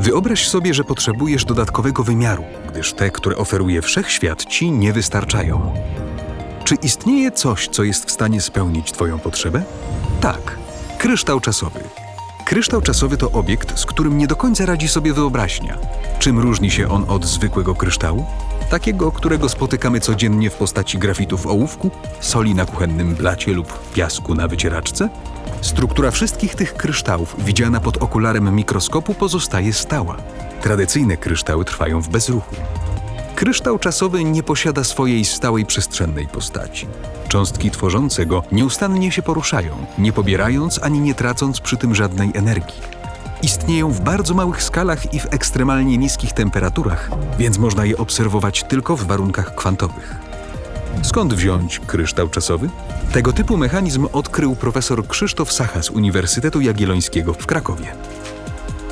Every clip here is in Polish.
Wyobraź sobie, że potrzebujesz dodatkowego wymiaru, gdyż te, które oferuje wszechświat, ci nie wystarczają. Czy istnieje coś, co jest w stanie spełnić Twoją potrzebę? Tak, kryształ czasowy. Kryształ czasowy to obiekt, z którym nie do końca radzi sobie wyobraźnia. Czym różni się on od zwykłego kryształu? Takiego, którego spotykamy codziennie w postaci grafitów ołówku, soli na kuchennym blacie lub piasku na wycieraczce? Struktura wszystkich tych kryształów, widziana pod okularem mikroskopu, pozostaje stała. Tradycyjne kryształy trwają w bezruchu. Kryształ czasowy nie posiada swojej stałej przestrzennej postaci. Cząstki tworzące go nieustannie się poruszają, nie pobierając ani nie tracąc przy tym żadnej energii. Istnieją w bardzo małych skalach i w ekstremalnie niskich temperaturach, więc można je obserwować tylko w warunkach kwantowych. Skąd wziąć kryształ czasowy? Tego typu mechanizm odkrył profesor Krzysztof Sacha z Uniwersytetu Jagiellońskiego w Krakowie.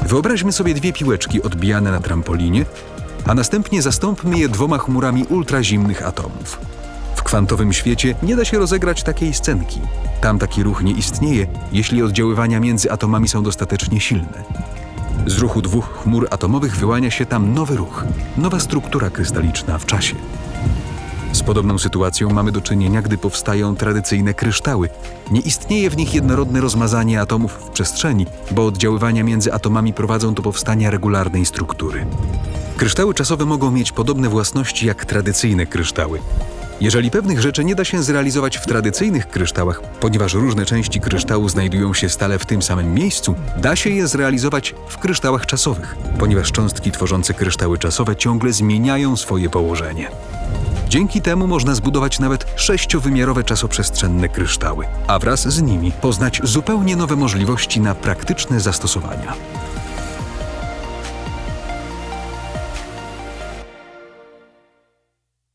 Wyobraźmy sobie dwie piłeczki odbijane na trampolinie, a następnie zastąpmy je dwoma chmurami ultrazimnych atomów. Kwantowym świecie nie da się rozegrać takiej scenki. Tam taki ruch nie istnieje, jeśli oddziaływania między atomami są dostatecznie silne. Z ruchu dwóch chmur atomowych wyłania się tam nowy ruch, nowa struktura krystaliczna w czasie. Z podobną sytuacją mamy do czynienia, gdy powstają tradycyjne kryształy. Nie istnieje w nich jednorodne rozmazanie atomów w przestrzeni, bo oddziaływania między atomami prowadzą do powstania regularnej struktury. Kryształy czasowe mogą mieć podobne własności jak tradycyjne kryształy. Jeżeli pewnych rzeczy nie da się zrealizować w tradycyjnych kryształach, ponieważ różne części kryształu znajdują się stale w tym samym miejscu, da się je zrealizować w kryształach czasowych, ponieważ cząstki tworzące kryształy czasowe ciągle zmieniają swoje położenie. Dzięki temu można zbudować nawet sześciowymiarowe czasoprzestrzenne kryształy, a wraz z nimi poznać zupełnie nowe możliwości na praktyczne zastosowania.